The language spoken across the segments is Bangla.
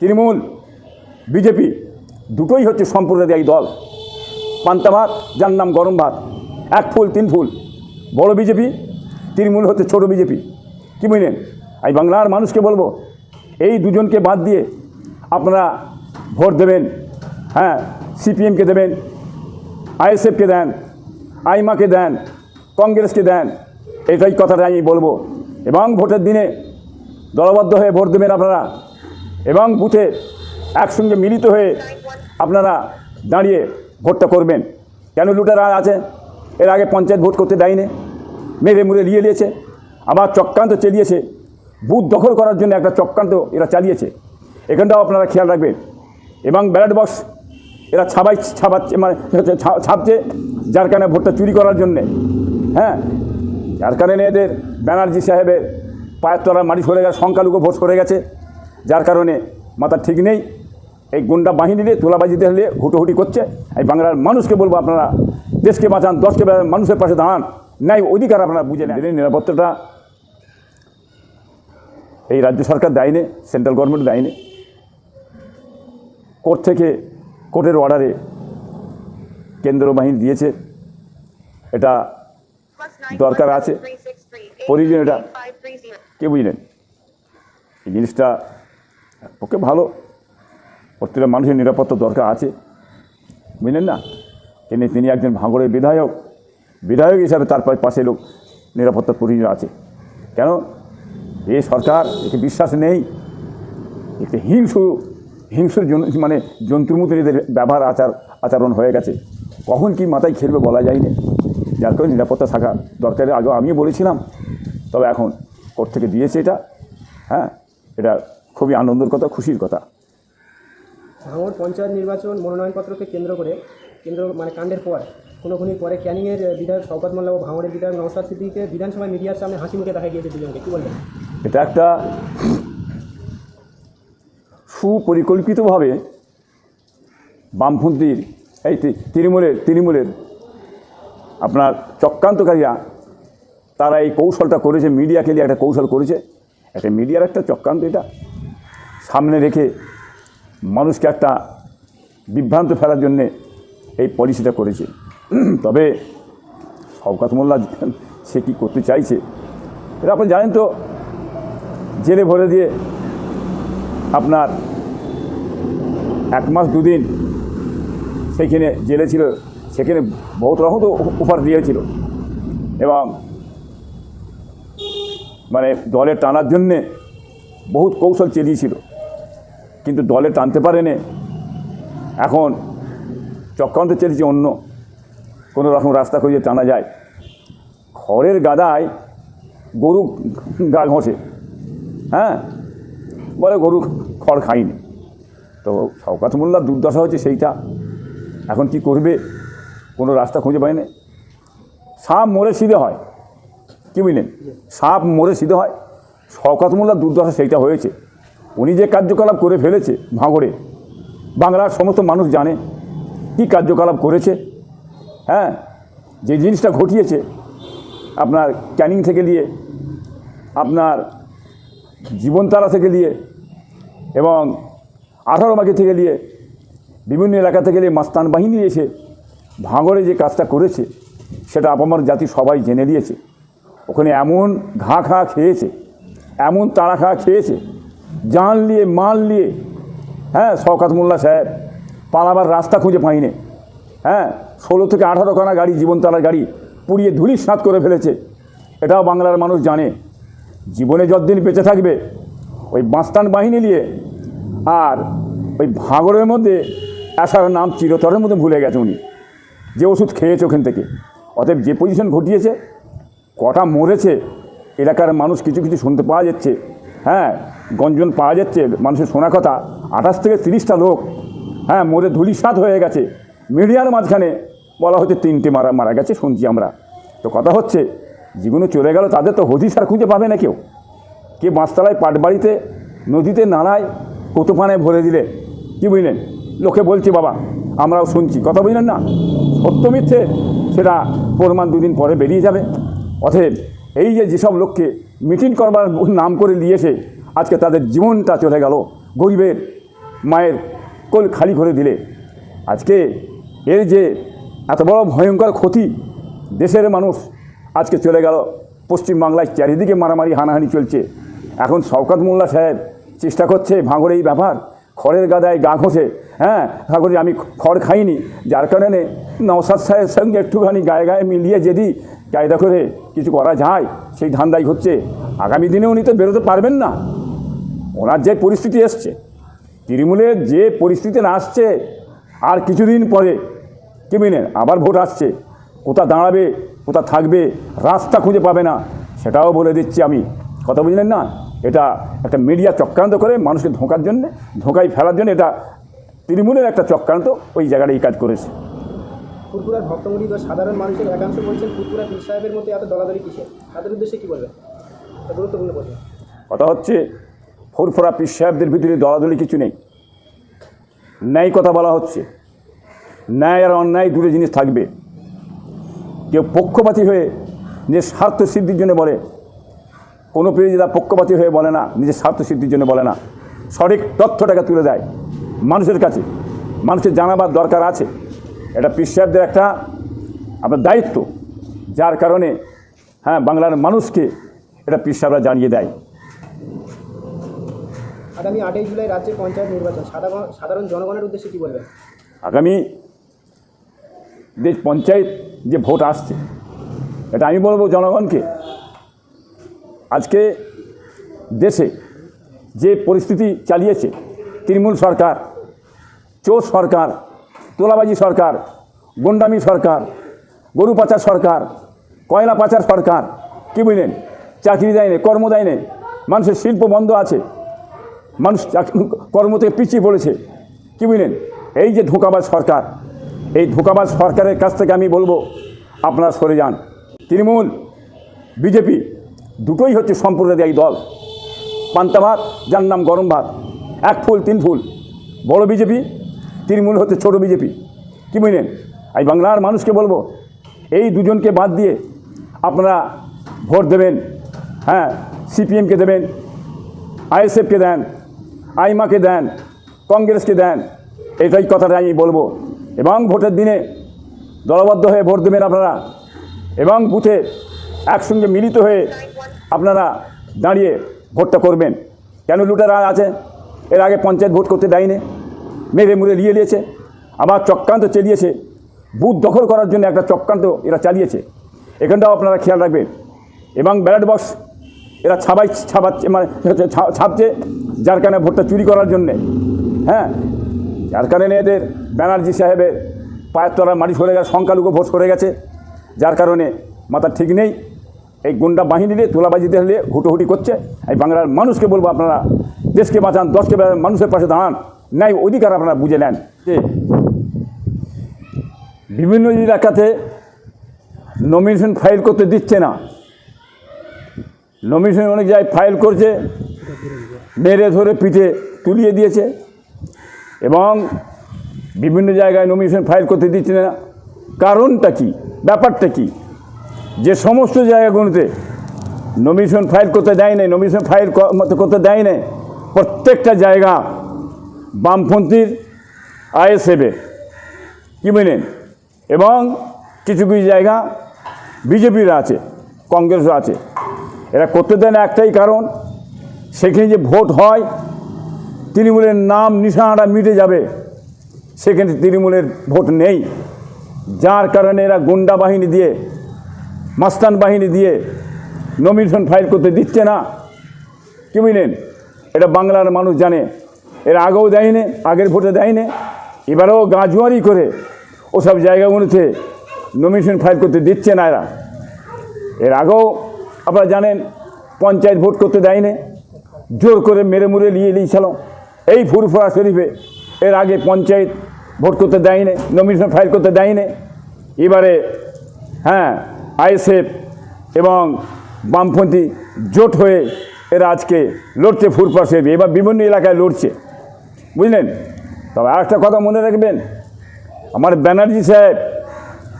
তৃণমূল, বিজেপি দুটোই হচ্ছে সম্প্রদায়ী দল। পান্তা ভাত, যার নাম গরম ভাত। এক ফুল, তিন ফুল। বড় বিজেপি, তৃণমূল হচ্ছে ছোট বিজেপি। কী বুঝলেন? আমি বাংলার মানুষকে বলব, এই দুজনকে বাদ দিয়ে আপনারা ভোট দেবেন। হ্যাঁ সিপিএমকে দেবেন, আইএসএফকে দেন, আইমাকে দেন, কংগ্রেসকে দেন, এটাই কথাটা আমি বলব। এবং ভোটের দিনে দলবদ্ধ হয়ে ভোট দেবেন আপনারা। এবং বুথে একসঙ্গে মিলিত হয়ে আপনারা দাঁড়িয়ে ভোটটা করবেন। কেন লুটেরা আছে? এর আগে পঞ্চায়েত ভোট করতে দেয়নি। মেরে মুড়ে নিয়ে নিয়েছে আবার চক্রান্ত চালিয়েছে। বুথ দখল করার জন্য একটা চক্রান্ত এরা চালিয়েছে। এখানটাও আপনারা খেয়াল রাখবেন। এবং ব্যালট বক্স এরা ছাবাই ছাপাচ্ছে মানে ছাপছে যার কারণে ভোটটা চুরি করার জন্যে। হ্যাঁ? যার কারণে এদের ব্যানার্জি সাহেবের পায়ের তলা মাটি সরে গেছে, সংখ্যালঘু ভোট সরে গেছে। যার কারণে মাথা ঠিক নেই। এই গুন্ডা বাহিনী দিয়ে তোলাবাজিতে হলে হুটোহুটি করছে। এই বাংলার মানুষকে বলব আপনারা দেশকে বাঁচান দশকে বাঁচান, মানুষের পাশে দাঁড়ান। নাই অধিকার আপনারা বুঝে নেন। নিরাপত্তাটা এই রাজ্য সরকার দেয়নি সেন্ট্রাল গভর্নমেন্ট দেয়নি। কোর্ট থেকে কোর্টের অর্ডারে কেন্দ্র বাহিনী দিয়েছে। এটা দরকার আছে। প্রয়োজন। এটা কে বুঝলেন? এই জিনিসটা ওকে ভালো। প্রত্যেকটা মানুষের নিরাপত্তা দরকার আছে। বুঝলেন না? তিনি তিনি একজন ভাঙড়ের বিধায়ক। বিধায়ক হিসাবে তার পাশে লোক নিরাপত্তা প্রয়োজন আছে। কেন? এ সরকার একে বিশ্বাস নেই। এতে হিংসু, হিংসুর মানে জন্তুর মতো এদের ব্যবহার আচার, আচরণ হয়ে গেছে। কখন কি মাথায় খেলবে বলা যায় না যার কারণে নিরাপত্তা থাকা দরকার আগে আমিও বলেছিলাম। তবে এখন কোর্ট থেকে দিয়েছে এটা। হ্যাঁ? এটা খুবই আনন্দের কথা খুশির কথা। ভাঙড় পঞ্চায়েত নির্বাচন মনোনয়নপত্রকে কেন্দ্র করে কেন্দ্র মানে কাণ্ডের পর খুনোখুনির পরে ক্যানিংয়ের বিধায়ক শওকত মোল্লা ও ভাঙড়ের বিধায়ক নওসাদ সিদ্দিকে বিধানসভায় মিডিয়ার সামনে হাসি মুখে দেখা গিয়েছে দুজনকে। কী বলবেন? এটা একটা সুপরিকল্পিতভাবে বামপন্থীর এই তৃণমূলের তৃণমূলের আপনার চক্রান্তকারীরা তারা এই কৌশলটা করেছে মিডিয়াকে নিয়ে একটা কৌশল করেছে। একটা মিডিয়ার একটা চক্রান্ত এটা। সামনে রেখে মানুষকে একটা বিভ্রান্ত ফেলার জন্যে এই পলিসিটা করেছে। তবে শওকাত মোল্লা সে কী করতে চাইছে? এটা আপনি জানেন তো, জেলে ভরে দিয়ে আপনার এক মাস, দুদিন সেখানে জেলে ছিল, সেখানে বহুত রকম তো উপহার দিয়েছিল। এবং মানে দলে টানার জন্যে বহুত কৌশল চেলিয়েছিল। কিন্তু দলে টানতে পারেনি। এখন চক্রান্ত চেলেছে অন্য কোনো রকম রাস্তা খুঁজে টানা যায়। খড়ের গাদায় গরু গা ঘষে। হ্যাঁ? বলে গরু খড় খাইনি। তো শওকাত মোল্লার দুর্দশা হচ্ছে সেইটা। এখন কি করবে? কোনো রাস্তা খুঁজে পায়নি। সাপ মরে সিধে হয়। কি বুঝলেন? সাপ মরে সিধে হয়। শওকাত মোল্লার দুর্দশা সেইটা হয়েছে। উনি যে কার্যকলাপ করে ফেলেছে ভাঙড়ে, বাংলার সমস্ত মানুষ জানে কি কার্যকলাপ করেছে। হ্যাঁ যে জিনিসটা ঘটিয়েছে, আপনার ক্যানিং থেকে নিয়ে, আপনার জীবনতারা থেকে নিয়ে এবং আঠারো মাকে থেকে নিয়ে বিভিন্ন এলাকা থেকে নিয়ে মাস্তান বাহিনী এসে ভাঙড়ে যে কাজটা করেছে, সেটা আপামার জাতি সবাই জেনে দিয়েছে ওখানে এমন ঘা খা খেয়েছে, এমন তাড়া খা খেয়েছে জান নিয়ে মাল নিয়ে হ্যাঁ শওকাত মোল্লা সাহেব, পালাবার রাস্তা খুঁজে পাইনি। হ্যাঁ ষোলো থেকে আঠারো খানা গাড়ি জীবনতালার গাড়ি পুড়িয়ে ধুলিস সাত করে ফেলেছে। এটাও বাংলার মানুষ জানে। জীবনে যতদিন বেঁচে থাকবে, ওই বাঁস্তান বাহিনী নিয়ে আর ওই ভাগরের মধ্যে আসার নাম চিরতরের মধ্যে ভুলে গেছে উনি। যে ওষুধ খেয়েছে ওখান থেকে। অতএব যে পজিশন ঘটিয়েছে, কটা মরেছে, এলাকার মানুষ কিছু কিছু শুনতে পাওয়া যাচ্ছে। হ্যাঁ গঞ্জন পাওয়া যাচ্ছে, মানুষের শোনা কথা। আঠাশ থেকে তিরিশটা লোক হ্যাঁ মরে ধুলিসাৎ হয়ে গেছে। মিডিয়ার মাঝখানে বলা হচ্ছে তিনটে মারা মারা গেছে, শুনছি আমরা। তো কথা হচ্ছে যেগুলো চলে গেল, তাদের তো হদিস আর খুঁজে পাবে না কেউ। কে বাঁশতলায় পাটবাড়িতে, নদীতে নালায় কোতোপানায় ভরে দিলে, কি বুঝলেন? লোকে বলছে, বাবা, আমরাও শুনছি। কথা বুঝলেন না? সত্য মিথ্যে, সেটা প্রমাণ দুদিন পরে বেরিয়ে যাবে। অতএব এই যে যেসব লোককে মিটিং করবার নাম করে দিয়েছে আজকে তাদের জীবনটা চলে গেল। গরিবের মায়ের কোল খালি করে দিলে। আজকে এর যে এত বড় ভয়ঙ্কর ক্ষতি দেশের মানুষ আজকে চলে গেল। পশ্চিমবাংলায় চারিদিকে মারামারি, হানাহানি চলছে। এখন শওকত মোল্লা সাহেব চেষ্টা করছে ভাঙড়ে এই ব্যাপার। খড়ের গাদায় গা ঘষে হ্যাঁ ঠাকুর আমি খড় খাইনি। যার কারণে নওসাদ সাহেবের সঙ্গে একটুখানি গায়ে গায়ে মিলিয়ে যদি কায়দা করে কিছু করা যায়, সেই ধান্দাই হচ্ছে। আগামী দিনে উনি তো বেরোতে পারবেন না। ওনার যে পরিস্থিতি এসছে তৃণমূলের যে পরিস্থিতি আসছে আর কিছুদিন পরে কি বুঝলেন আবার ভোট আসছে কোথা দাঁড়াবে কোথা থাকবে রাস্তা খুঁজে পাবে না সেটাও বলে দিচ্ছি আমি। কথা বুঝলেন না? এটা একটা মিডিয়া চক্রান্ত করে মানুষকে ধোঁকার জন্য ধোঁকায় ফেলার জন্য এটা তৃণমূলের একটা চক্রান্ত ওই জায়গাটা এই কাজ করেছে। ফুরপুরার ভক্তমুড়ি বা সাধারণ মানুষের একাংশ বলছেন ফুরপুরা পীর সাহেবের মধ্যে এত দলাদলি কিসে তাদের উদ্দেশ্যে কী বলবেন? গুরুত্বপূর্ণ প্রশ্ন। কথা হচ্ছে ফুরফুরা পীর সাহেবদের ভিতরে দলাদলি কিছু নেই। ন্যায় কথা বলা হচ্ছে। ন্যায় আর অন্যায় দুটো জিনিস থাকবে। কেউ পক্ষপাতী হয়ে নিজের স্বার্থ সিদ্ধির জন্য বলে, কোনো পীরজিদা পক্ষপাতী হয়ে বলে না, নিজের স্বার্থ সিদ্ধির জন্য বলে না। সঠিক তথ্যটাকে তুলে দেয় মানুষের কাছে। মানুষের জানাবার দরকার আছে। এটা পীর সাহেবদের একটা আপনার দায়িত্ব। যার কারণে হ্যাঁ বাংলার মানুষকে এটা পীর সাহেবরা জানিয়ে দেয়। আগামী আটই জুলাই রাজ্যে পঞ্চায়েত নির্বাচন। সাধারণ জনগণের উদ্দেশ্যে কী বলবেন? আগামী দেশ পঞ্চায়েত যে ভোট আসছে, এটা আমি বলব জনগণকে। আজকে দেশে যে পরিস্থিতি চালিয়েছে, তৃণমূল সরকার, চোর সরকার, তোলাবাজি সরকার, গুন্ডামি সরকার, গরু পাচার সরকার, কয়লা পাচার সরকার, কী বুঝলেন? চাকরি দেয় কর্ম দেয় মানুষের শিল্প বন্ধ আছে। মানুষ কর্ম থেকে পিছিয়ে পড়েছে। কী বুঝলেন? এই যে ধোঁকাবাজ সরকার, এই ধোঁকাবাজ সরকারের কাছ থেকে আমি বলব, আপনারা সরে যান। তৃণমূল, বিজেপি, দুটোই হচ্ছে সম্প্রদায়ী দল। পান্তা ভাত যার নাম গরম ভাত। এক ফুল, তিন ফুল। বড় বিজেপি, তৃণমূল হচ্ছে ছোট বিজেপি। কী বুঝলেন? এই বাংলার মানুষকে বলব, এই দুজনকে বাদ দিয়ে আপনারা ভোট দেবেন হ্যাঁ সিপিএমকে দেবেন, আইএসএফকে দেন আইমাকে দেন, কংগ্রেসকে দেন, এটাই কথাটা আমি বলব। এবং ভোটের দিনে দলবদ্ধ হয়ে ভোট দেবেন আপনারা। এবং বুথে একসঙ্গে মিলিত হয়ে আপনারা দাঁড়িয়ে ভোটটা করবেন। কেন লুটারা আছে? এর আগে পঞ্চায়েত ভোট করতে দেয়নি। মেরে মুড়ে নিয়ে নিয়েছে আবার চক্রান্ত চালিয়েছে। বুথ দখল করার জন্য একটা চক্রান্ত এরা চালিয়েছে। এখানটাও আপনারা খেয়াল রাখবেন। এবং ব্যালট বক্স এরা ছাবাই ছাপাচ্ছে মানে ছাপছে যার কারণে ভোটটা চুরি করার জন্যে। হ্যাঁ? যার কারণে এদের ব্যানার্জি সাহেবের পায়ের তলা মাটি সরে গেছে সংখ্যালঘু ভোট সরে গেছে। যার কারণে মাথা ঠিক নেই। এই গুন্ডা বাহিনী দিয়ে তোলাবাজিতে হলে হুটোহুটি করছে। এই বাংলার মানুষকে বলব আপনারা দেশকে বাঁচান দশকে বাঁচান, মানুষের পাশে দাঁড়ান। ন্যায় অধিকার আপনারা বুঝে নেন। যে বিভিন্ন এলাকাতে নমিনেশন ফাইল করতে দিচ্ছে না। নমিনেশন অনেক জায়গায় ফাইল করছে মেরে ধরে পিঠে তুলিয়ে দিয়েছে এবং বিভিন্ন জায়গায় নমিনেশন ফাইল করতে দিচ্ছে না। কারণটা কি? ব্যাপারটা কি? যে সমস্ত জায়গাগুলোতে নমিনেশন ফাইল করতে দেয় নাই নমিনেশন ফাইল করতে দেয় নাই, প্রত্যেকটা জায়গা বামপন্থীর আইএসএফের কী বুঝলেন এবং কিছু কিছু জায়গা বিজেপির আছে, কংগ্রেসও আছে। এরা করতে দেয় না একটাই কারণ, সেখানে যে ভোট হয়, তৃণমূলের নাম নিশানাটা মিটে যাবে, সেখানে তৃণমূলের ভোট নেই। যার কারণে এরা গুন্ডা বাহিনী দিয়ে, মাস্তান বাহিনী দিয়ে নমিনেশন ফাইল করতে দিচ্ছে না। কি বুঝলেন? এটা বাংলার মানুষ জানে। এরা আগেও দেয়নি, আগের ভোটে দেয়নি। এবারেও গাঁজুয়ারি করে ওসব জায়গাগুলোতে নমিনেশন ফাইল করতে দিচ্ছে না এরা। এর আগেও আপনারা জানেন, পঞ্চায়েত ভোট করতে দেয়নি। জোর করে মেরে মুড়ে নিয়ে নিয়েছিল এই ফুরফুরা শরীফে এর আগে পঞ্চায়েত ভোট করতে দেয়নি নমিনেশন ফাইল করতে দেয়নি। এবারে হ্যাঁ আইএসএফ এবং বামপন্থী জোট হয়ে এরা আজকে লড়ছে ফুরফুরা শরীফে। এবার বিভিন্ন এলাকায় লড়ছে। বুঝলেন? তবে আর একটা কথা মনে রাখবেন, আমার ব্যানার্জি সাহেব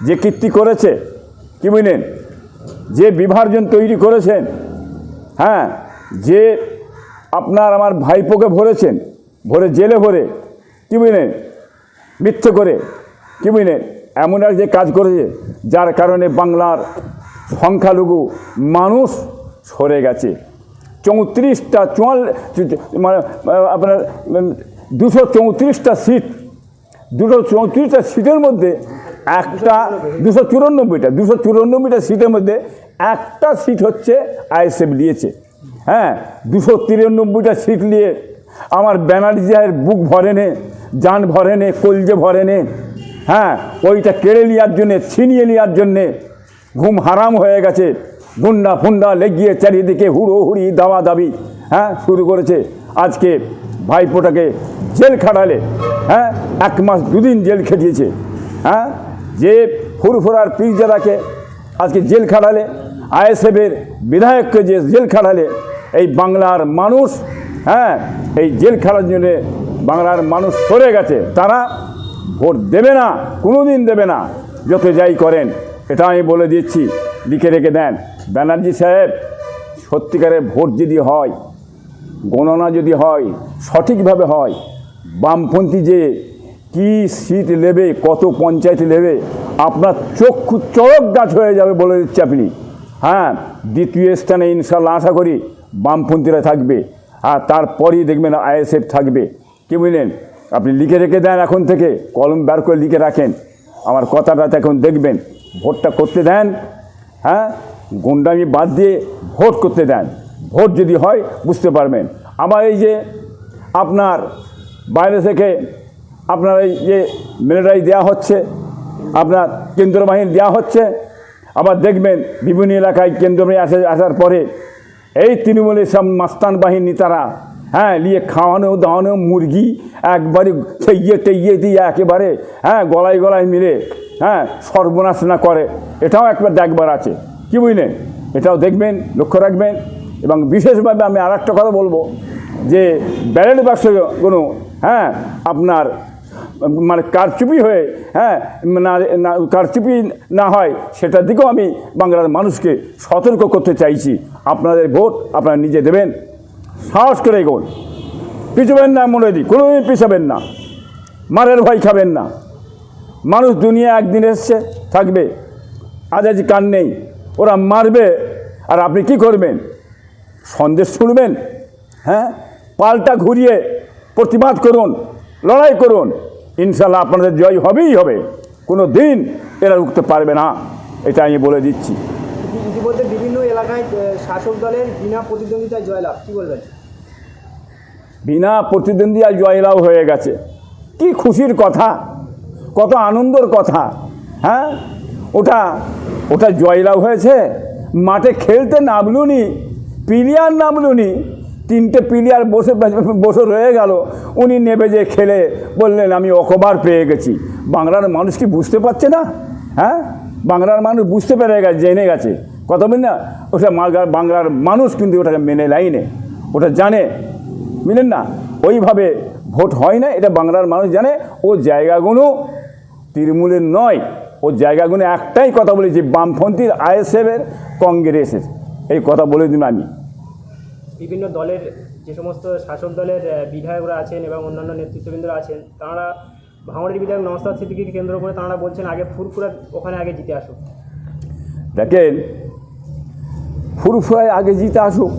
যে কীর্তি করেছে, কি বুঝলেন? যে বিভাজন তৈরি করেছেন হ্যাঁ যে আপনার আমার ভাইপোকে ভরেছেন, ভরে জেলে ভরে, কী বুঝলেন মিথ্যে করে, কী বুঝলেন এমন এক যে কাজ করেছে, যার কারণে বাংলার সংখ্যালঘু মানুষ সরে গেছে। চৌত্রিশটা চুয়াল মানে আপনার দুশো চৌত্রিশটা সিট, দুশো চৌত্রিশটা সিটের মধ্যে একটা দুশো চুরানব্বইটা দুশো চুরানব্বইটা সিটের মধ্যে একটা সিট হচ্ছে আইএসএফ দিয়েছে। হ্যাঁ দুশো তিরানব্বইটা সিট নিয়ে আমার ব্যানার্জি সাহের বুক ভরে নে যান ভরে নে, কলজে ভরে নে। হ্যাঁ ওইটা কেড়ে নেওয়ার জন্যে, ছিনিয়ে নেওয়ার জন্যে ঘুম হারাম হয়ে গেছে। গুন্ডা ফুন্ডা লেগিয়ে চারিদিকে হুড়ো হুড়ি দাওয়া দাবি হ্যাঁ শুরু করেছে। আজকে ভাইপোটাকে জেল খাটালে হ্যাঁ এক মাস দুদিন জেল খেটিয়েছে। হ্যাঁ যে ফুরফুরার পিরজাদাকে আজকে জেল খাটালে, আইএসএফের বিধায়ককে যে জেল খাটালে, এই বাংলার মানুষ হ্যাঁ এই জেল খাটার জন্যে বাংলার মানুষ সরে গেছে। তারা ভোট দেবে না কোনো দিন দেবে না, যত যাই করেন। এটা আমি বলে দিচ্ছি, লিখে রেখে দেন। ব্যানার্জি সাহেব, সত্যিকারের ভোট যদি হয়, গণনা যদি হয়, সঠিকভাবে হয়, বামপন্থী যে কি সিট নেবে, কত পঞ্চায়েত নেবে, আপনার চক্ষু চরক গাছ হয়ে যাবে বলে দিচ্ছি আপনি। হ্যাঁ দ্বিতীয় স্থানে ইনশাল্লাহ আশা করি বামপন্থীরা থাকবে, আর তারপরেই দেখবেন আইএসএফ থাকবে। কি বুঝলেন? আপনি লিখে রেখে দেন এখন থেকে, কলম বার করে লিখে রাখেন। আমার কথাটা এখন দেখবেন, ভোটটা করতে দেন হ্যাঁ গুন্ডামি বাদ দিয়ে ভোট করতে দেন। ভোট যদি হয়, বুঝতে পারবেন। আমার এই যে আপনার বাইরে থেকে আপনার এই যে মিলিটারি দেওয়া হচ্ছে, আপনার কেন্দ্র বাহিনী দেওয়া হচ্ছে, আবার দেখবেন বিভিন্ন এলাকায় কেন্দ্র বাহিনী আসে, আসার পরে এই তৃণমূলের সব মাস্তান বাহিনী তারা হ্যাঁ নিয়ে খাওয়ানো, দাওয়ানো, মুরগি একবারে ঠেইয়ে টেইয়ে দিয়ে একেবারে হ্যাঁ গলায় গলায় মিলে হ্যাঁ সর্বনাশ না করে। এটাও একবার দেখবার আছে। কি বুঝলেন? এটাও দেখবেন, লক্ষ্য রাখবেন। এবং বিশেষভাবে আমি আর একটা কথা বলব যে ব্যালেট বাক্সগুলো হ্যাঁ আপনার মানে কারচুপি হয়ে হ্যাঁ না কারচুপি না হয়, সেটার দিকেও আমি বাংলার মানুষকে সতর্ক করতে চাইছি। আপনাদের ভোট আপনারা নিজে দেবেন। সাহস করে এগোন। পিছবেন না মনে দিই কোনোদিন পিছাবেন না। মারের ভয় খাবেন না। মানুষ দুনিয়া একদিন এসছে, থাকবে। আজ আজ কান নেই? ওরা মারবে। আর আপনি কি করবেন? সন্দেশ শুনবেন হ্যাঁ? পাল্টা ঘুরিয়ে প্রতিবাদ করুন, লড়াই করুন। ইনশাল্লাহ আপনাদের জয় হবেই হবে। কোনো দিন এরা উঠতে পারবে না। এটা আমি বলে দিচ্ছি। ইতি- ইতিমধ্যে বিভিন্ন এলাকায় শাসক দলের বিনা প্রতিদ্বন্দ্বিতায় জয়লাভ। কি বলবেন? বিনা প্রতিদ্বন্দ্বী আর জয়লাভ হয়ে গেছে। কি খুশির কথা। কত আনন্দর কথা। হ্যাঁ? ওটা ওটা জয়লাভ হয়েছে। মাঠে খেলতে নামলুনি প্লেয়ার নামলুনি তিনটে প্লেয়ার বসে বসে রয়ে গেল। উনি নেবে যে খেলে। বললেন, আমি অকবার পেয়ে গেছি। বাংলার মানুষ কি বুঝতে পারছে না? হ্যাঁ? বাংলার মানুষ বুঝতে পেরে গেছে, জেনে গেছে। কথা বলি না? ওটা বাংলার মানুষ কিন্তু ওটাকে মেনে লাইনে ওটা জানে। বুঝলেন না? ওইভাবে ভোট হয় না, এটা বাংলার মানুষ জানে। ও জায়গাগুলো তৃণমূলের নয়। ও জায়গাগুলো একটাই কথা বলেছি, বামপন্থীর আইএসএফের, কংগ্রেসের। এই কথা বলে দিন আমি। বিভিন্ন দলের যে সমস্ত শাসক দলের বিধায়করা আছেন এবং অন্যান্য নেতৃত্ববৃন্দরা আছেন, তারা ভাঙড়ের বিধায়ক নওস্তাদ সিদ্দিকিকে কেন্দ্র করে তাঁরা বলছেন, আগে ফুরফুরা ওখানে আগে জিতে আসুক। দেখেন, ফুরফুরায় আগে জিতে আসুক,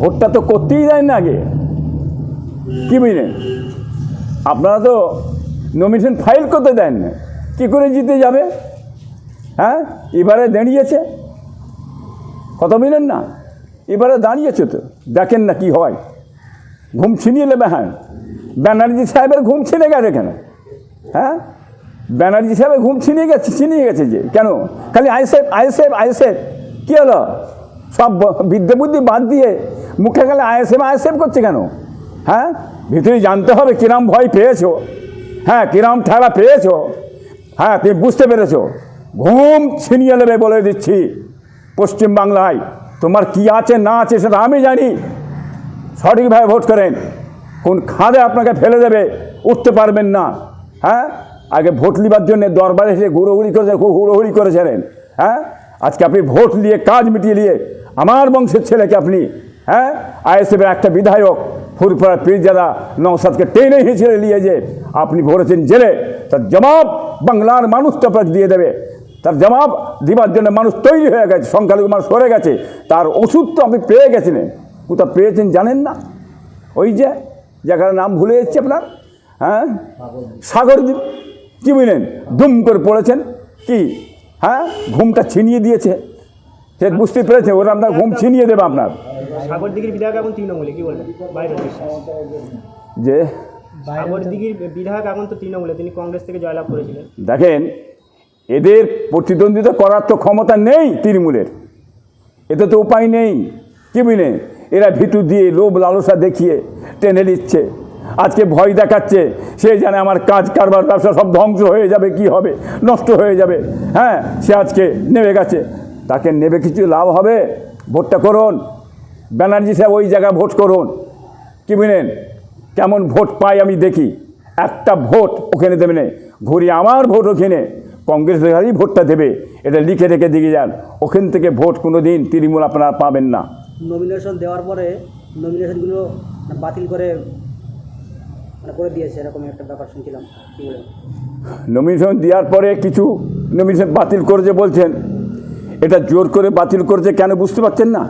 ভোটটা তো করতেই দেয় না আগে। কি বুঝলেন? আপনারা তো নমিনেশন ফাইল করতে দেন না। কী করে জিতে যাবে? হ্যাঁ? এবারে দাঁড়িয়েছে। কত বুঝলেন না? এবারে দাঁড়িয়েছে তো, দেখেন না কি হয়। ঘুম ছিনিয়ে নেবে হ্যাঁ। ব্যানার্জি সাহেবের ঘুম ছিনে গেছে কেন? হ্যাঁ? ব্যানার্জি সাহেবের ঘুম ছিনিয়ে গেছে ছিনিয়ে গেছে যে, কেন? খালি আইসেফ আইসেফ আইসেফ কী হলো? সব বিদ্যে বুদ্ধি বাদ দিয়ে মুখে গেলে আইএসএফ আইএসএফ করছে কেন? হ্যাঁ? ভিতরে জানতে হবে কিরাম ভয় পেয়েছ। হ্যাঁ কিরাম ঠেলা পেয়েছ। হ্যাঁ তুমি বুঝতে পেরেছ। ঘুম ছিনিয়ে নেবে বলে দিচ্ছি। পশ্চিমবাংলায় তোমার কি আছে, না আছে সেটা আমি জানি। সঠিকভাবে ভোট করেন। কোন খাদে আপনাকে ফেলে দেবে, উঠতে পারবেন না। হ্যাঁ? আগে ভোট লিবার জন্য দরবারে এসে হুড়োহুড়ি করেছে খুব হুড়োহুড়ি করেছিলেন। হ্যাঁ? আজকে আপনি ভোট নিয়ে কাজ মিটিয়ে নিয়ে আমার বংশের ছেলেকে আপনি হ্যাঁ? আইএসএফের একটা বিধায়ক, ফুরফুরা পীরজাদা নৌসাদকে টেনে হিঁচড়ে নিয়ে যে আপনি ভরেছেন জেলে, তার জবাব বাংলার মানুষ তো দিয়ে দেবে। তার জবাব দিবার জন্য মানুষ তৈরি হয়ে গেছে সংখ্যালঘু মানুষ সরে গেছে। তার ওষুধ তো আপনি পেয়ে গেছিলেন কোথাও পেয়েছেন জানেন না? ওই যে জায়গার নাম ভুলে যাচ্ছে আপনার হ্যাঁ? সাগরদ্বীপ কী বুঝলেন দুম করে পড়েছেন? কি? হ্যাঁ? ঘুমটা ছিনিয়ে দিয়েছে। সে বুঝতে পেরেছে ওরা আপনার ঘুম ছিনিয়ে দেবে আপনার। সাগর দিঘির বিধায়ক এখন তৃণমূলে কি বলবেন? যে সাগর দিঘির বিধায়ক এখন তো তৃণমূলে তিনি কংগ্রেস থেকে জয়লাভ করেছিলেন। দেখেন এদের প্রতিদ্বন্দ্বিতা করার তো ক্ষমতা নেই তৃণমূলের। এতে তো উপায় নেই। কি বুঝলেন এরা ভিটু দিয়ে লোভ লালসা দেখিয়ে টেনে নিচ্ছে। আজকে ভয় দেখাচ্ছে, সে জানে আমার কাজ, কারবার, ব্যবসা সব ধ্বংস হয়ে যাবে, কি হবে? নষ্ট হয়ে যাবে। হ্যাঁ সে আজকে নেমে গেছে। তাকে নেবে কিছু লাভ হবে? ভোটটা করুন। ব্যানার্জি সাহেব ওই জায়গায় ভোট করুন। কি বুঝলেন কেমন ভোট পাই আমি দেখি। একটা ভোট ওখানে দেবে না। ঘুরিয়ে আমার ভোট ওখানে। কংগ্রেস দেখারই ভোটটা দেবে। এটা লিখে রেখে দিয়ে যান। ওখান থেকে ভোট কোনো দিন তৃণমূল আপনারা পাবেন না। নমিনেশন দেওয়ার পরে নমিনেশনগুলো বাতিল করে মানে করে দিয়েছে এরকম একটা ব্যাপার শুনছিলাম। কী বলেন? নমিনেশন দেওয়ার পরে কিছু নমিনেশন বাতিল করেছে বলছেন। এটা জোর করে বাতিল করেছে কেন বুঝতে পারছেন না?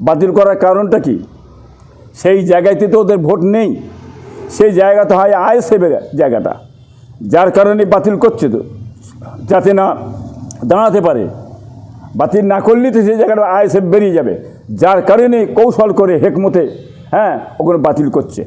বাতিল করার কারণটা কি? সেই জায়গাতে তো ওদের ভোট নেই। সেই জায়গাটা হয় আইএসএফের জায়গাটা। যার কারণে বাতিল করছে তো। যাতে না দাঁড়াতে পারে। বাতিল না করলে তো সেই জায়গাটা আইএসএফ বেরিয়ে যাবে। যার কারণে কৌশল করে, হেকমতে হ্যাঁ ওগুলো বাতিল করছে।